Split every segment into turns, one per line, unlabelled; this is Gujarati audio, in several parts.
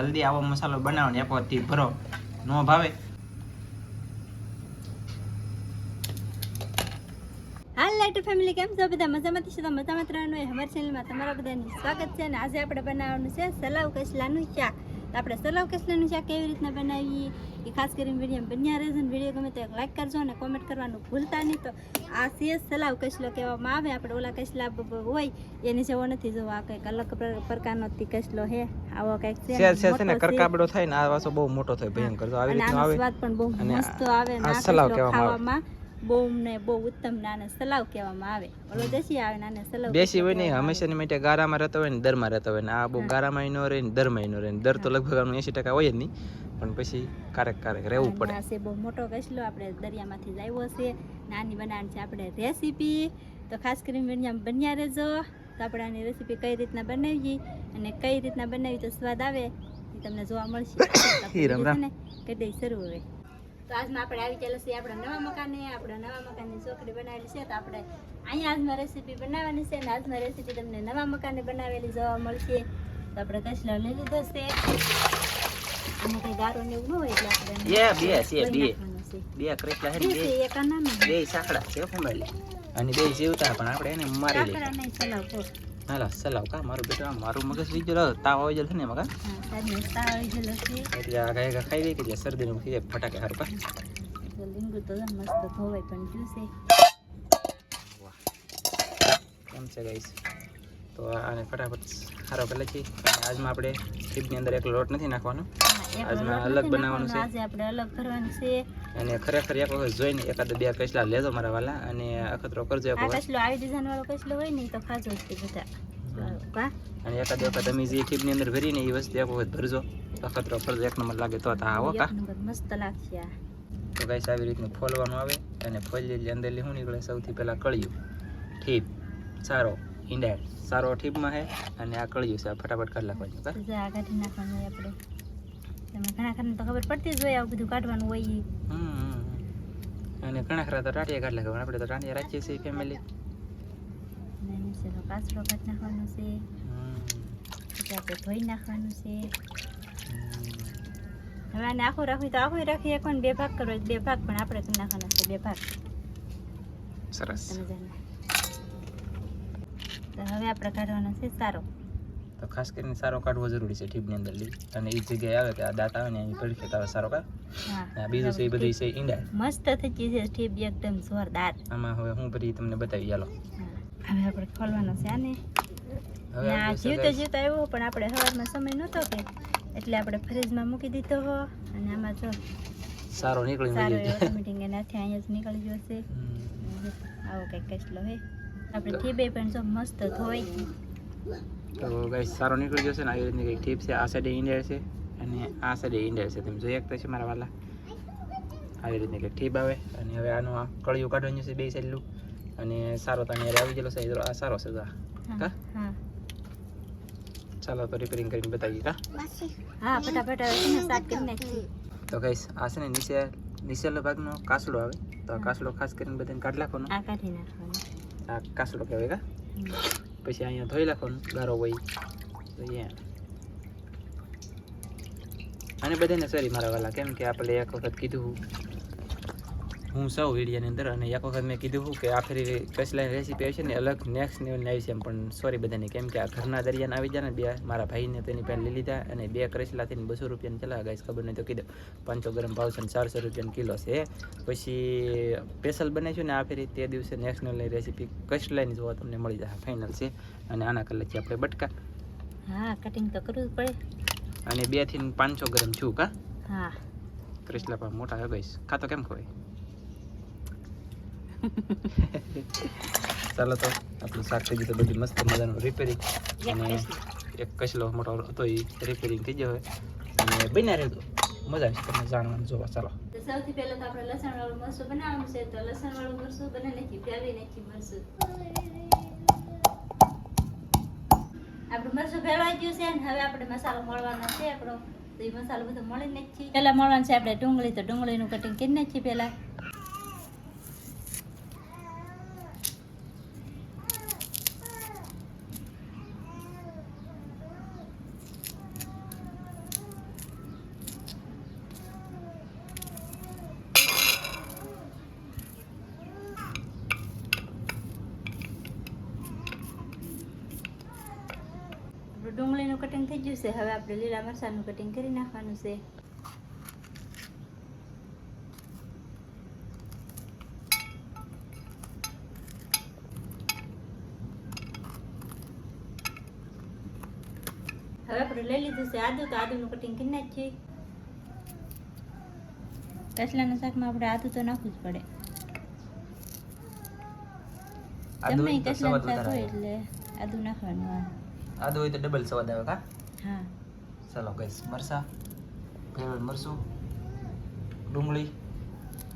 જલ્દી આવો મસાલો બનાવો એક વખત ભરો. ન ભાવે?
હાલ લાઈટ ફેમિલી કેમ છો? બધા મજામાંથી છો? તો મજામાં હોય અમારી ચેનલમાં તમારા બધાનું સ્વાગત છે અને આજે આપણે બનાવવાનું છે સલાવ કસલાનું શાક. તો આપણે સલાવ કસલાનું શાક કેવી રીતના બનાવીએ? એ ખાસ કરીને વીડિયો બન્યા રહેશે ને વીડિયો ગમે તો લાઈક કરજો અને કોમેન્ટ કરવાનું ભૂલતા નહીં. તો આ છે સલાવ કસલો કહેવામાં આવે. આપણે ઓલા કસલા હોય એની જેવો નથી જોવો. આ કંઈક અલગ પ્રકારનો કસલો હે. આવો કંઈક છે
ને કરકાબડો થાય ને આ વાસો બહુ મોટો થાય ભયંકર. આવી રીતનો આવે
સ્વાદ પણ બહુ મસ્ત આવે ને
સલાવ કહેવામાં
બહુ ને બહુ ઉત્તમ નાને સલાવ કહેવામાં આવે. ઓલો દેશી આવે નાને સલાવ
દેશી હોય ને હંમેશાની માટે ગારામાં રહેતો હોય ને દરમાં રહેતો હોય ને આ બહુ ગારામાં નો રહે ને દરમાં નો રહે ને. દર તો લગભગ એસી ટકા હોય જ નહીં. પણ પછી ક્યારેક ક્યારેક રહેવું પડે.
આ છે બહુ મોટો કસલો આપણે દરિયામાંથી લાવ્યો છે. નાની બનાવવાની છે આપણે રેસીપી. તો ખાસ કરીને બન્યા રહેજો. તો આપણે આની રેસીપી કઈ રીતના બનાવીએ અને કઈ રીતના બનાવી તો સ્વાદ આવે એ તમને જોવા મળશે. કહી દઈ શરૂ હવે. તો આજમાં આપણે આવી ગયેલા છે આપણા નવા મકાને. આપણા નવા મકાનની ચોકડી બનાવેલી છે. તો આપણે અહીંયા આજમાં રેસીપી બનાવવાની છે અને આજમાં રેસીપી તમને નવા મકાને બનાવેલી જોવા મળશે. તો આપણે કસલો લઈ લીધો છે. અને કંઈ ગારો ને એવું ન હોય એટલે આપણે
બે બે છે બે. બે કરેલા
બે છે,
બે
એક નાનું.
બે સાંકડા છે ફેમિલી અને બે જીવતા પણ આપણે એને મારી લઈએ.
નહીં ચલાવ.
હાલા કા મારું બેટા આમ મારું મગજ લઈ ગયો તાવ આવી જાય ને મગા
છે.
એટલે આ ખાઈ દે કે જે શરદીનું થઈ જાય ફટાકે હારું કા?
તો લીંબુ તો મસ્ત ધોવાઈ પણ ગયું છે.
કેમ છે ગાઈસ? તો આને ફટાફટ સારો કરી લખી. આજમાં આપણે ખીબની અંદર એક લોટ નથી નાખવાનો.
લોટ
અલગ બનાવવાનું છે.
આજે આપણે અલગ કરવાનું છે.
અને ખરેખર એક વખત જોઈને એકાદ બે કચલા લેજો મારા વાલા અને અખતરો કરજો એક
આ
વખત.
કસલો આવી ડિઝાઇન વાળો કસલો હોય ને તો ખાજો જ બધા.
અને એકાદ વખત તમે જે ખીબની અંદર ભરીને એ વસ્તુ એક વખત ભરજો. અખતરો કરજો એક નંબર લાગે તો આવો કા?
મસ્ત લાગશે
તો ગાઈસ આવી રીતનું ફોલવાનું આવે અને ફોલી અંદરલી શું નીકળે? સૌથી પહેલા કળિયું ઠીપ સારો ઈંડા સારો ઠીપમાં છે અને આ કળિયું છે ફટાફટ કરી નાખવાનું કા?
કાઢી નાખવાનું આપણે. તમે ઘણા ખરા તો ખબર પડતી જ હોય આવું બધું કાઢવાનું હોય.
અને ઘણા ખરા તો ટાટિયા કાઢી પણ આપણે તો ટાટિયા રાખીએ છીએ ફેમિલી
કાચરો કાઢી નાખવાનો છે. પછી આપણે ધોઈ નાખવાનું છે. હવે આને આખું રાખવી તો આખું રાખી એક બે ભાગ કરો બે ભાગ પણ આપણે કરી નાખવાના છે બે ભાગ.
સરસ.
તો હવે આપણે કાઢવાનો છે સારો.
તો ખાસ કરીને સારો કાઢવો જરૂરી છે ઠીપની અંદર લી. અને એ જગ્યાએ આવે કે આ દાંત આવે ને એની પડખે તો સારો
કાઢ.
આ બીજું છે એ બધું છે ઈંડા.
મસ્ત થઈ ગઈ છે ટીપ એકદમ જોરદાર.
આમાં હવે હું પછી તમને બતાવી ચાલો
હવે આપણે ખોલવાનો છે આને. ના જીવતો જીવતો આવ્યો પણ આપણે સવારમાં સમય નહોતો કે. એટલે આપણે ફ્રીજમાં મૂકી દીધો હો. અને આમાં જો
સારો નીકળી
સારો ઓટોમેટિક એનાથી અહીંયા જ નીકળી ગયો છે. આવો કંઈક કસલો હે. આપણે ઠીબે પણ જો મસ્ત ધોઈ.
તો ગાઈસ સારો નીકળી જશે ને આવી રીતની કંઈક ટીપ છે આ સાઈડે ઈંડેર છે અને આ સાઈડે ઈંડેર છે. તમે જોઈ શકતા છે મારા વાલા. આવી રીતની કંઈક ટીપ આવે. અને હવે આનું આ કળિયું કાઢવાનું છે બે સાઈડનું અને સારો તમે આવી ગયેલો છે આ સારો છે કા? ચાલો તો રિપેરિંગ કરીને બતાવીએ કા?
હા ફટાફટ હવે સાફ કરી નાખી
તો ગાઈસ આ છે ને નીચે નીચેલો ભાગનો કાસડો આવે. તો આ કાસડો ખાસ કરીને બધાને કાઢી નાખવાનો.
આ કાઢી નાખવાનું.
આ કાસડો કહેવાય કા. પછી અહીંયા ધોઈ નાખવાનું, ગારો હોય તો અને બધાને સોરી મારા વાલા, કેમ કે આપણે એક વખત કીધું. હું સૌ વિડીયાની અંદર અને એક વખત મેં કીધું કે આ ફરી કચલાની રેસીપી આવી છે ને અલગ નેક્સ્ટ લેવલની આવી છે એમ. પણ સોરી બધાને કેમ કે આ ઘરના દરિયાને આવી જાય ને બે મારા ભાઈને તેની પહેલાં લઈ લીધા અને બે કરેસલાથી બસો રૂપિયાની ચલા ગાઈશ ખબર નહીં તો કીધું. પાંચસો ગ્રામ ભાવ છે ને ચારસો રૂપિયાનો કિલો છે. પછી સ્પેશિયલ બનાવીશું ને આ ફેરી તે દિવસે નેક્સ્ટ લેવલની રેસીપી કચલાની જોવા તમને મળી જાય ફાઇનલ છે. અને આના કલાક આપણે બટકા.
હા કટિંગ તો કરવું પડે.
અને બેથી પાંચસો ગ્રામ છું કા
હા.
કૃષ્લા પણ મોટા ગઈશ ખાતો કેમ ખવાય? ચાલો તો આપણું શાક થઈ ગયું તો બધું મસ્ત મજાનું રિપેરિંગ અને એક કચલો મોટો હતો એ રિપેરિંગ થઈ ગયો અને બન્યા રહેતો મજા આવશે તમને જાણવાનું જોવા. ચાલો.
તો સૌથી પહેલા તો આપણે લસણ વાળું મરસું બનાવવાનું છે. તો લસણ વાળું મરસું બનાવી નાખી ફેરવી નાખી મરસું આપણું મરસું ફેરવાઈ ગયું છે ને હવે આપણે મસાલો મળવાનો છે આપણો. તો એ મસાલો બધો મળી નાખીએ. પહેલાં મળવાનું છે આપણે ડુંગળી. તો ડુંગળીનું કટિંગ કરી નાખીએ પહેલા કટિંગ થઈ ગયું છે હવે આપણે લીલા મરચાંનું કટિંગ કરી નાખવાનું છે હવે આપણે લઈ લીધું છે આદુ તો આદુનું કટિંગ કરી નાખીએ કચલાના શાકમાં આપણે આદુ તો નાખવું જ પડે
આદુ
ગમે
હોય તો
કચલાનું
સ્વાદ
શાક હોય એટલે આદુ નાખવાનું.
આદુ હોય તો ડબલ સ્વાદ આવે કા
હા.
ચાલો ગઈસ મરસા ભેળ મરસું ડુંગળી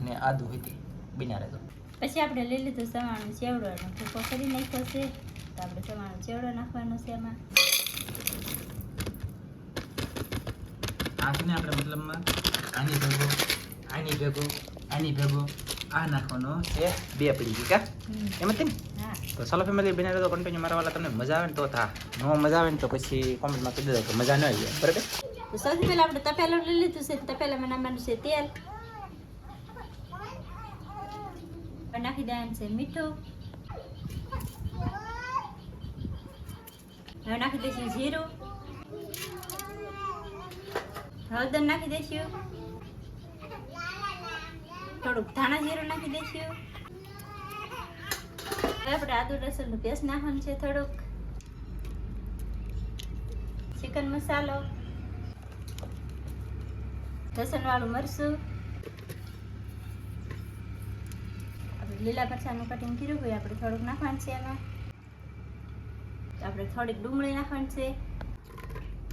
ને આદુ હતી બિના રહેતો
પછી આપણે લઈ લીધું સવાણું ચેવડોનો. ભૂકો કરી નાખ્યો છે તો આપણે સવાણું ચેવડો નાખવાનો છે એમાં.
આ ને આપણે મતલબમાં આની ભેગો આની ભેગો આની ભેગો આ નાખવાનો છે બે પડી ગઈ કા? એમ જ ને તો ચાલો ફેમિલી બિના રહેતો કન્ટિન્યુ મારા તમને મજા આવે ને તો થા. ન મજા આવે ને તો પછી કોમેન્ટમાં કહી દેજો કે મજા ન આવી બરાબર?
તો સૌથી પહેલાં આપણે તપેલું લઈ લીધું છે તપેલામાં નાખવાનું છે તેલ. નાખી દેવાનું છે મીઠું. હવે નાખી દઈશું જીરું. હળદર નાખી દઈશું. થોડુંક ધાણા જીરું નાખી દઈશું હવે આપણે આદુ લસણનું પેસ્ટ નાખવાનું છે થોડુંક. ચિકન મસાલો. લસણવાળું મરચું. આપણે લીલા મરચાંનું કટિંગ કર્યું હોય, આપણે થોડુંક નાખવાનું છે એમાં. આપણે થોડીક ડુંગળી નાખવાની છે.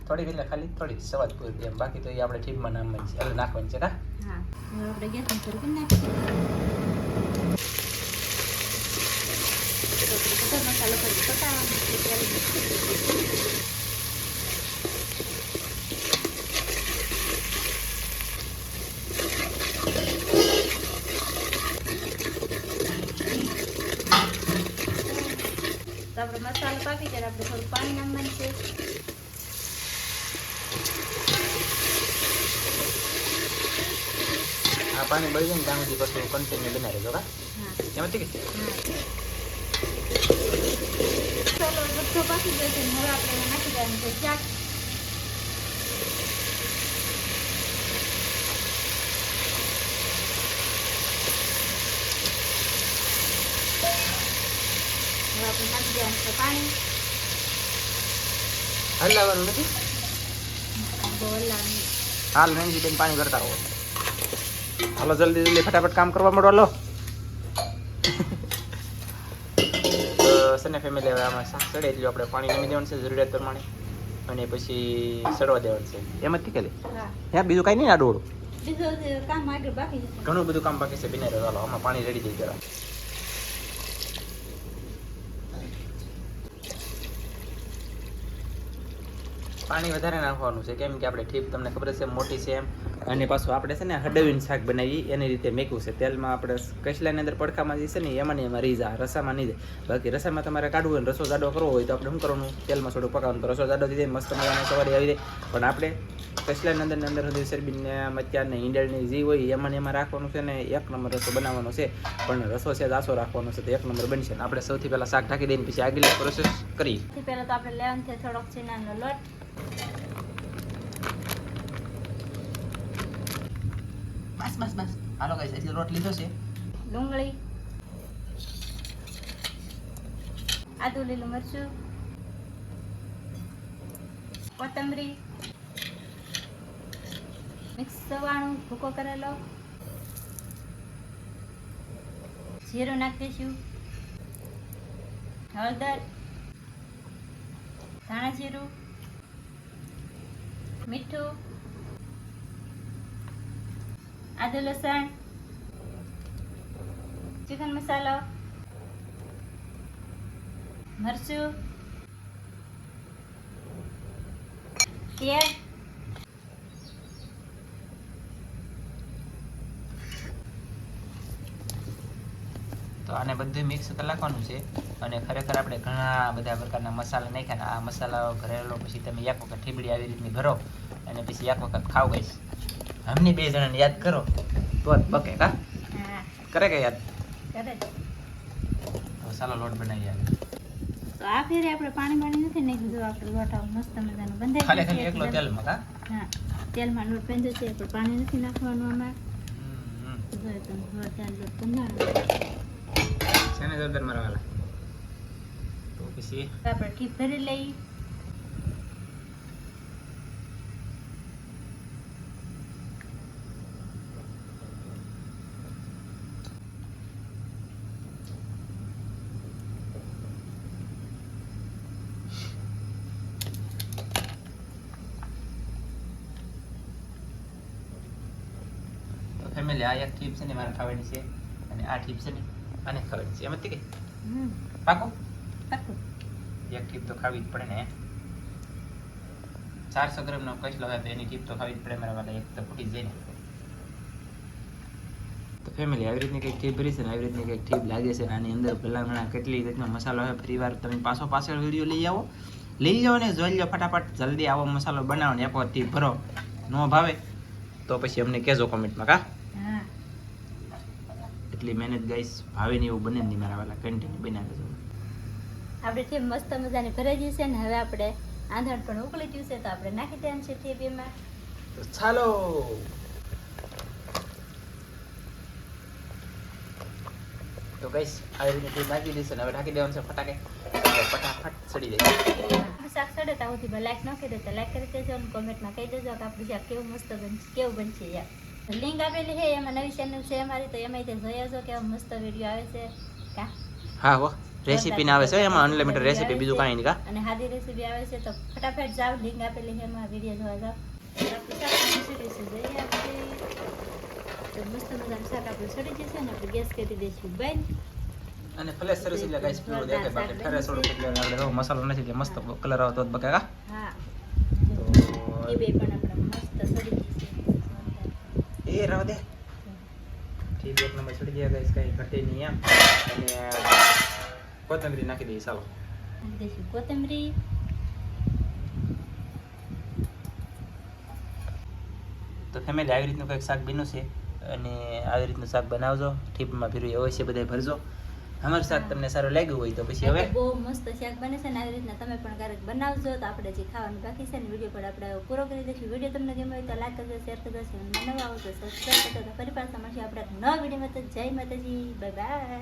થોડીક એટલે ખાલી થોડી સવાજ પૂરી એમ બાકી તો એ આપણે ઠીકમાં નામવાની છે. એટલે નાખવાની છે
હા. આપણે ગેસ શરૂ કરી નાખીએ. મસાલો કરી પાકી ત્યારે આપણે થોડું પાણી નાખવાનું છે.
પાણી બળી જાય ને ત્યાં સુધી પછી કન્ટિન્યુ બના રહેજો કા
હા
એમ હતી કે
ચાલો બધો પાકી ગયો છે હવે આપણે એમાં નાખી દેવાનું છે ચાટ હવે આપણે નાખી દેવાનું છે પાણી
હલાવવાનું નથી
બહુ હલાવવાનું
હાલ રેન્જી બેન પાણી કરતા રહો હાલો જલ્દી જલ્દી ફટાફટ કામ કરવા મળો હાલો. તો સને ફેમિલી હવે આમાં શાક ચડે એટલું આપણે પાણી નમી દેવાનું છે જરૂરિયાત પ્રમાણે. અને પછી સડવા દેવાનું છે. એમ જ કે
હા.
બીજું કાંઈ નહીં આડું
બીજું જે કામ આગળ બાકી છે.
ઘણું બધું કામ બાકી છે બિના ચાલો આમાં પાણી રેડી દઈ જરા પાણી વધારે નાખવાનું છે કેમ કે આપણે ઠીપ તમને ખબર છે મોટી છે એમ. અને પાછું આપણે છે ને હડવીને શાક બનાવી એની રીતે મેકવું છે. તેલમાં આપણે કચલાની અંદર પડખામાં જે છે ને એમાં એમાં રહી જાય રસામાં નહીં જાય બાકી રસામાં તમારે કાઢવું હોય ને રસો જાડો કરવો હોય તો આપણે શું કરવાનું? તેલમાં થોડું પકાવવાનું. રસો જાડો થઈ જાય મસ્ત મજાનો સવારે આવી જાય. પણ આપણે કચલાની અંદર ને અંદર સુધી શેરબીનને મચ્યાને ઈંડળની જે હોય એમાં એમાં રાખવાનું છે ને એક નંબર રસો બનાવવાનો છે. પણ રસો છે આસો રાખવાનો છે, તો એક નંબર બનશે. ને આપણે સૌથી પહેલાં શાક ઢાંકી દઈને પછી આગળ પ્રોસેસ કરી
પહેલાં તો આપણે લેવાનું છે થોડોક ચીનાનો લોટ.
બસ બસ હાલો ગાઈસ એટલે લોટ લીધો છે
ડુંગળી. આદુ લીલું મરચું. કોથમરી. મિક્સ સવાણું, ભૂકો કરેલો. જીરું નાખી દઈશું હળદર. ધાણા જીરું. મીઠું. આદુ લસણ ચિકન મસાલો મરચું તેલ
તો આને બધું મિક્સ કરી નાખવાનું છે. અને ખરેખર આપણે ઘણા બધા પ્રકારના મસાલા નાખ્યા આ મસાલા ઘરેલો, પછી તમે એક વખત ઠીબડી આવી રીતની ભરો અને પછી એક વખત ખાવ ગઈશ અમને બે જણાને યાદ કરો. તો જ બકે કા કરે કે યાદ?
કરે.
તો ચાલો લોટ બનાવી આવે
તો આ ફેરે આપણે પાણી પાણી નથી નાખ્યું જો આપણે લોટ આવું મસ્ત મજાનું બંધાઈ
ખાલી ખાલી એકલો. તેલમાં કા
હા તેલમાં લોટ બાંધ્યો છે પણ પાણી નથી નાખવાનું આમાં. તો તમે જોરદાર લોટ
જોરદાર તો પછી?
આપણે ઠીક ભરી લઈ
તો લે આ એક ટીપ છે ને મારે ખાવાની છે. અને આ ટીપ છે ને આને ખાવાની છે. એમ જ કે? પાકો? એક ટીપ તો ખાવી જ પડે ને. ચારસો ગ્રામનો કચ લગાવે તો એની ટીપ તો ખાવી જ પડે મારા વાલા એક તો ફૂટી જ જાય ને. તો ફેમિલી આવી રીતની કંઈક ટીપ ભરી છે ને આવી રીતની કંઈક ટીપ લાગે છે આની અંદર ભલામણા કેટલી રીતનો મસાલો હોય ફરી વાર તમે પાછો પાછળ વીડિયો લઈ આવો. લઈ લો ને જોઈ લો ફટાફટ જલ્દી આવો મસાલો બનાવો ને એક ટીપ ભરો. ન ભાવે તો પછી અમને કહેજો કોમેન્ટમાં કા? એટલી મહેનત ગાઈસ ભાવે ને એવું બને નહીં મારા વાલા કન્ટિન્યુ બનાવે છે
આપણે ટીપ મસ્ત મજાની ભરાઈ ગઈ છે ને હવે આપણે આંધણ પણ ઉકળી ગયું છે તો આપણે નાખી દેવાનું છે ટીપ એમાં
તો ચાલો. તો ગાઈસ આવી રીતે ટીપ નાખી દઈશું ને હવે ઢાંકી દેવાનું છે ફટાકે. ફટાફટ સડી જાય.
શાક સડે ત્યાં સુધી લાઈક ન કરી દેતા લાઈક કરી દેજો અને કોમેન્ટમાં કહી દેજો કે આપણું શાક કેવું મસ્ત બનશે કેવું બનશે યાર. લિંક આપેલી છે એમાં નવી ચેનલ છે અમારી તો એમાં તે જોઈ આવજો કે મસ્ત વીડિયો આવે છે કા
હા હો રેસીપી ના આવે છે એમાં અનલિમિટેડ રેસીપી બીજું કાંઈ નહીં કા
અને હાદી રેસીપી આવે છે તો ફટાફટ જાવ લિંક આપેલી છે એમાં વીડિયો જોવા છે તો મસ્ત મજાનું શાક આપણું સડી જશે ને આપણે ગેસ કરી દઈશું બંધ
અને ફ્લેશ સરસ એટલે ગાઈસ પીળું દેખાય બાકી ઠરે થોડું એટલે આપણે મસાલો નથી એટલે મસ્ત કલર આવતો જ બકા
હા
તો
એ બે પણ આપણે મસ્ત સડી જશે
એ રહો દે. ઠીક એક નંબર ચડી ગયા ગાઈસ કઈ ઘટે નહીં એમ. અને કોથમરી નાખી દઈએ ચાલો
કોથમરી.
તો ફેમિલી આવી રીતનું કંઈક શાક બન્યું છે? અને આવી રીતનું શાક બનાવજો ટીપમાં ફેરવી છે બધા ભરજો. અમારું શાક તમને સારું લાગ્યું હોય તો પછી હવે
બહુ મસ્ત શાક બને છે ને આવી રીતના તમે પણ ક્યારેક બનાવજો તો આપણે જે ખાવાનું બાકી છે ને વીડિયો પણ આપણે પૂરો કરી દઈશું. વીડિયો તમને ગમે તો લાઈક કરજો શેર કરજો નવા આવો સબસ્ક્રાઈબ કરજો. ફરી પાછા મળશે આપણે નવા વિડીયોમાં. તો જય માતાજી બાય બાય.